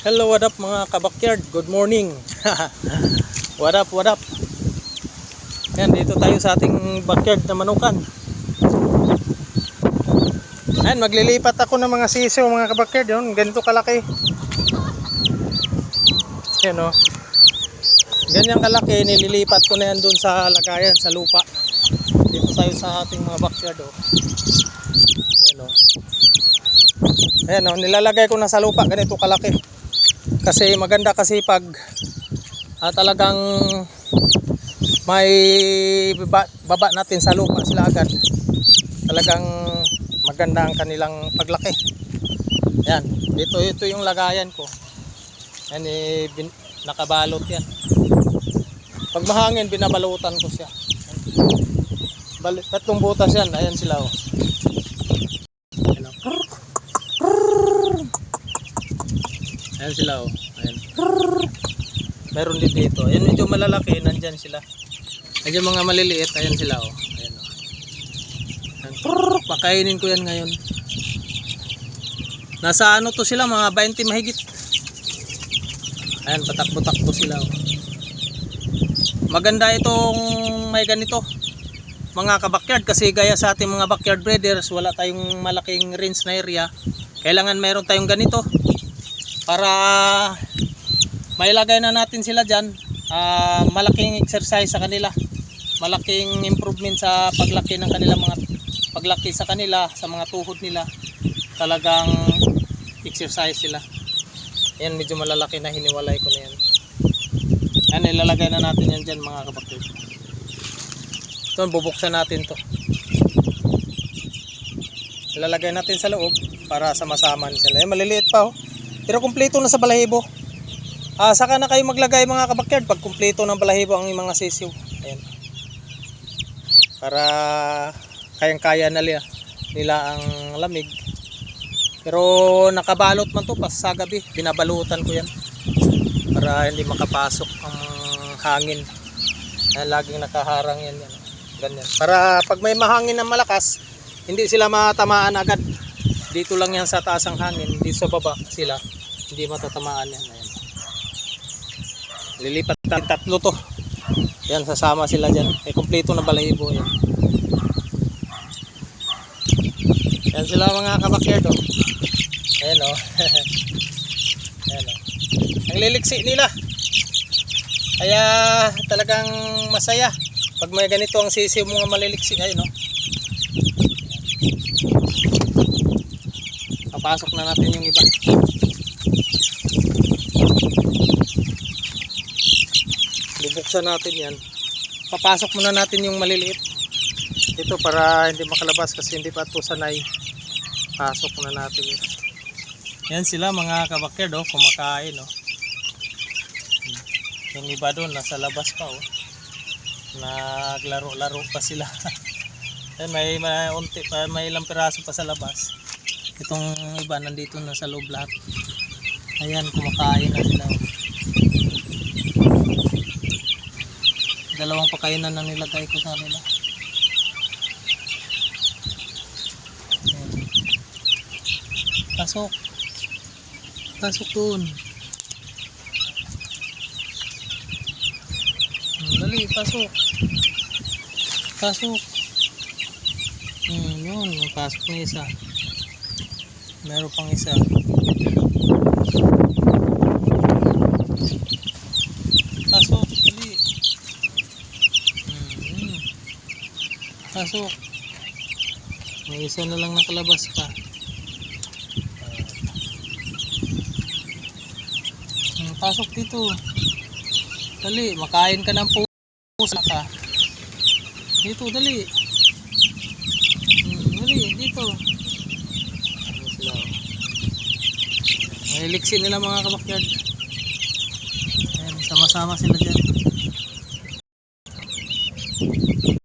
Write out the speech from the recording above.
Hello, what up mga kabakyard? Good morning. what up, what up? Yan, dito tayo sa ating backyard na manukan. Yan, maglilipat ako ng mga sisiw mga kabakyard. Yun, ganito kalaki. Yan o. Ganyan kalaki, nililipat ko na yan dun sa lagayan, sa lupa. Dito tayo sa ating mga backyard o. Ayan o. Ayan o, nilalagay ko na sa lupa, ganito kalaki. Kasi maganda kasi pag ah, talagang may baba, baba natin sa lupa sila agad. Talagang maganda ang kanilang paglaki. Yan, dito ito yung lagayan ko. Yan eh, bin, nakabalot yan. Pag mahangin, binabalutan ko siya. Bal tatlong butas yan, ayan sila oh. Ayan, oh. Ayan sila oh. Ayan. Meron din dito. Ayan medyo malalaki, nandyan sila. Ayan mga maliliit, ayan sila oh. Ayan oh. Ayan. Pakainin ko yan ngayon. Nasa ano to sila, mga 20 mahigit. Ayan, patakbo-takbo sila oh. Maganda itong may ganito mga kabakyard kasi gaya sa ating mga backyard breeders wala tayong malaking range na area kailangan meron tayong ganito para mailagay na natin sila dyan. Ah, malaking exercise sa kanila. Malaking improvement sa paglaki ng kanilang mga paglaki sa kanila sa mga tuhod nila. Talagang exercise sila. Yan medyo malalaki na hiniwalay ko na yan. Yan ilalagay na natin yan dyan mga kabakyard ito bubuksan natin to. Ilalagay natin sa loob para sama-sama sila. Eh, maliliit pa oh pero kumpleto na sa balahibo. Ah, saka na kayo maglagay mga kabakyard pag kumpleto ng balahibo ang mga sisiw. Ayan. Para kayang-kaya na nila, nila ang lamig. Pero nakabalot man to pas sa gabi, binabalutan ko yan. Para hindi makapasok ang hangin. Ayan, laging nakaharang yan, yan. Ganyan. Para pag may mahangin na malakas, hindi sila matamaan agad. Dito lang yan sa taas ang hangin, hindi sa baba sila. Hindi matatamaan yan. Ayan. Lilipat natin tatlo to. Yan, sasama sila dyan. Eh, kumpleto na balahibo yan. Yan sila mga kabakyard oh. Ayan oh. Ayan oh. Ang liliksi nila. Kaya talagang masaya. Pag may ganito ang sisiw mga maliliksi. Ayun oh. Papasok na natin yung iba. Bubuksan natin yan. Papasok muna natin yung maliliit. Ito para hindi makalabas kasi hindi pa ito sanay. Pasok na natin yun. Yan sila mga kabakyard oh, kumakain oh. Yung iba doon nasa labas pa oh. Naglaro-laro pa sila. Yan, may may unti pa, may ilang piraso pa sa labas. Itong iba nandito na sa loob lahat. Ayan, kumakain na sila. Dalawang pakainan na nilagay ko sa nila. Pasok. Pasok dun. Hmm, Dali, pasok. Pasok. Hmm, yun. Pasok na isa. Meron pang isa. Pasok, dali. Hmm. Pasok. May isa na lang nakalabas pa. Hmm, pasok dito. Dali, makain ka ng pusa ka. Dito, dali. Hmm, dali, dito. May liksi nila mga kabakyard. Sama-sama sila dyan.